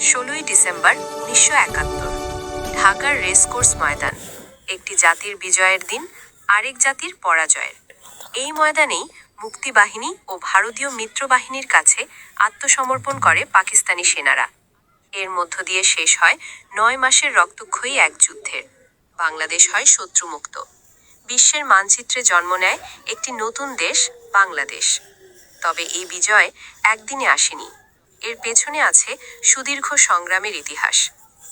ষোলোই ডিসেম্বর উনিশশো একাত্তর, ঢাকার রেসকোর্স ময়দান। একটি জাতির বিজয়ের দিন, আরেক জাতির পরাজয়ের। এই ময়দানেই মুক্তিবাহিনী ও ভারতীয় মিত্রবাহিনীর কাছে আত্মসমর্পণ করে পাকিস্তানি সেনারা। এর মধ্য দিয়ে শেষ হয় নয় মাসের রক্তক্ষয়ী এক যুদ্ধের। বাংলাদেশ হয় শত্রুমুক্ত। বিশ্বের মানচিত্রে জন্ম নেয় একটি নতুন দেশ, বাংলাদেশ। তবে এই বিজয় একদিনে আসেনি। এর পেছনে আছে সুদীর্ঘ সংগ্রামের ইতিহাস।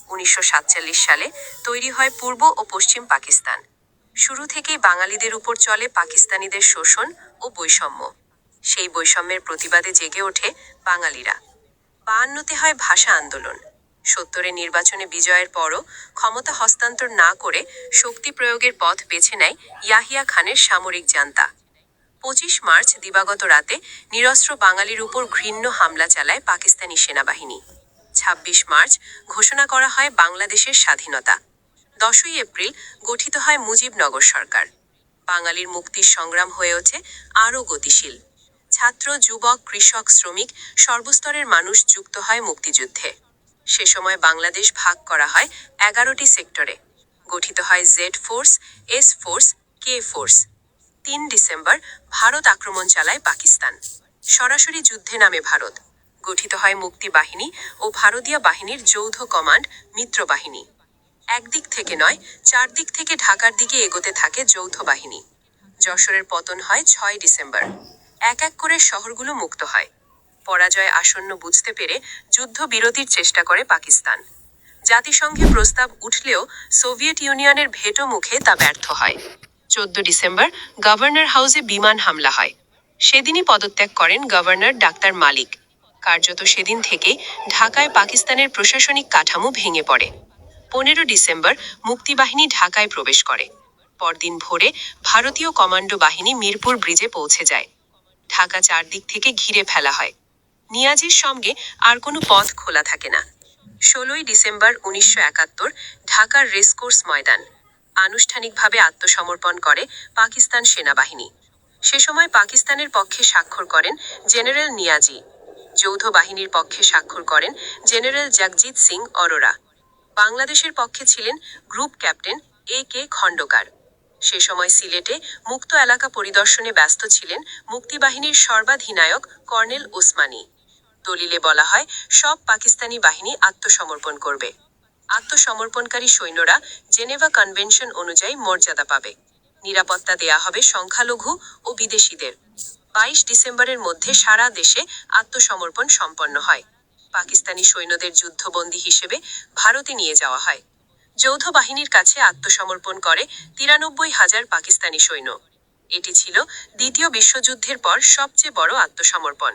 উনিশশো সাতচল্লিশ সালে তৈরি হয় পূর্ব ও পশ্চিম পাকিস্তান। শুরু থেকেই বাঙালিদের উপর চলে পাকিস্তানিদের শোষণ ও বৈষম্য। সেই বৈষম্যের প্রতিবাদে জেগে ওঠে বাঙালিরা। বায়ান্নতে হয় ভাষা আন্দোলন। সত্তরে নির্বাচনে বিজয়ের পরও ক্ষমতা হস্তান্তর না করে শক্তি প্রয়োগের পথ বেছে নেয় ইয়াহিয়া খানের সামরিক জান্তা। পঁচিশ মার্চ দিবাগত রাতে নিরস্ত্র বাঙালির উপর ঘৃণ্য হামলা চালায় পাকিস্তানি সেনাবাহিনী। ছাব্বিশ মার্চ ঘোষণা করা হয় বাংলাদেশের স্বাধীনতা। দশই এপ্রিল গঠিত হয় মুজিবনগর সরকার। বাঙালির মুক্তির সংগ্রাম হয়ে ওঠে আরও গতিশীল। ছাত্র, যুবক, কৃষক, শ্রমিক সর্বস্তরের মানুষ যুক্ত হয় মুক্তিযুদ্ধে। সে সময় বাংলাদেশ ভাগ করা হয় এগারোটি সেক্টরে। গঠিত হয় Z force, S force, K force. তিন ডিসেম্বর ভারত আক্রমণ চালায় পাকিস্তান। সরাসরি যুদ্ধে নামে ভারত। গঠিত হয় মুক্তি বাহিনী ও ভারতীয় বাহিনীর যৌথ কমান্ড মিত্র বাহিনী। একদিক থেকে নয়, চারদিক থেকে ঢাকার দিকে এগোতে থাকে যৌথ বাহিনী। যশোরের পতন হয় ছয় ডিসেম্বর। এক এক করে শহরগুলো মুক্ত হয়। পরাজয় আসন্ন বুঝতে পেরে যুদ্ধ বিরতির চেষ্টা করে পাকিস্তান। জাতিসংঘে প্রস্তাব উঠলেও সোভিয়েত ইউনিয়নের ভেটো মুখে তা ব্যর্থ হয়। চোদ্দ ডিসেম্বর গভর্নর হাউসে বিমান হামলা হয়। সেদিনই পদত্যাগ করেন গভর্নর ডাক্তার মালিক। কার্যত সেদিন থেকে ঢাকায় পাকিস্তানের প্রশাসনিক কাঠামো ভেঙে পড়ে। পনেরো ডিসেম্বর মুক্তিবাহিনী ঢাকায় প্রবেশ করে। পরদিন ভোরে ভারতীয় কমান্ডো বাহিনী মিরপুর ব্রিজে পৌঁছে যায়। ঢাকা চারদিক থেকে ঘিরে ফেলা হয়। নিয়াজির সঙ্গে আর কোনো পথ খোলা থাকে না। ষোলোই ডিসেম্বর উনিশশো একাত্তর ঢাকার রেসকোর্স ময়দান। আনুষ্ঠানিকভাবে আত্মসমর্পণ করে পাকিস্তান সেনাবাহিনী। সে সময় পাকিস্তানের পক্ষে স্বাক্ষর করেন জেনারেল নিয়াজি। যৌথ বাহিনীর পক্ষে স্বাক্ষর করেন জেনারেল জগজিৎ সিং অরোরা। বাংলাদেশের পক্ষে ছিলেন গ্রুপ ক্যাপ্টেন এ কে খণ্ডকার। সে সময় সিলেটে মুক্ত এলাকা পরিদর্শনে ব্যস্ত ছিলেন মুক্তিবাহিনীর সর্বাধিনায়ক কর্নেল ওসমানী। দলিলে বলা হয়, সব পাকিস্তানি বাহিনী আত্মসমর্পণ করবে। আত্মসমর্পণকারী সৈন্যরা জেনেভা কনভেনশন অনুযায়ী মর্যাদা পাবে। নিরাপত্তা দেয়া হবে সংখ্যালঘু ও বিদেশিদের। বাইশ ডিসেম্বরের মধ্যে সারা দেশে আত্মসমর্পণ সম্পন্ন হয়। পাকিস্তানি সৈন্যদের যুদ্ধবন্দী হিসেবে ভারতে নিয়ে যাওয়া হয়। যৌথ বাহিনীর কাছে আত্মসমর্পণ করে তিরানব্বই হাজার পাকিস্তানি সৈন্য। এটি ছিল দ্বিতীয় বিশ্বযুদ্ধের পর সবচেয়ে বড় আত্মসমর্পণ।